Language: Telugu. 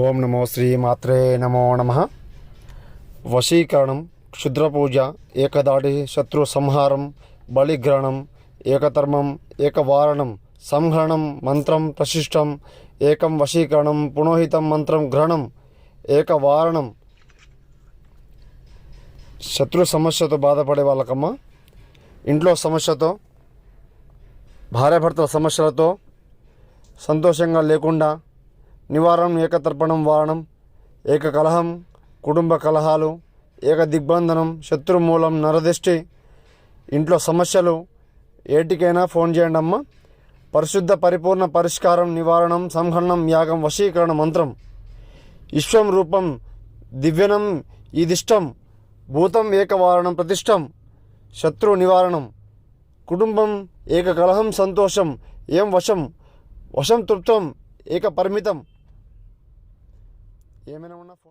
ఓం నమో శ్రీ మాత్రే నమో నమ. వశీకరణం క్షుద్రపూజ ఏకదాడి శత్రు సంహారం బలిగ్రహణం ఏకధర్మం ఏకవారణం సంహరణం మంత్రం ప్రశిష్టం ఏకం వశీకరణం పునోహితం మంత్రం గ్రహణం ఏకవారణం. శత్రు సమస్యతో బాధపడే వాళ్ళకమ్మా ఇంట్లో సమస్యతో భార్యాభర్తల సమస్యలతో సంతోషంగా లేకుండా నివారణం ఏకతర్పణం వారణం ఏకకలహం కుటుంబ కలహాలు ఏక దిగ్బంధనం శత్రుమూలం నరదిష్టి ఇంట్లో సమస్యలు ఏటికైనా ఫోన్ చేయండి అమ్మ. పరిశుద్ధ పరిపూర్ణ పరిష్కారం నివారణం సంహరణం యాగం వశీకరణ మంత్రం. విశ్వం రూపం దివ్యనం ఇదిష్టం భూతం ఏకవారణం ప్రతిష్టం శత్రు నివారణం. కుటుంబం ఏక కలహం సంతోషం ఏం వశం? వశం తృప్తం ఏక పరిమితం ఏమైనా ఉన్నా ఫోన్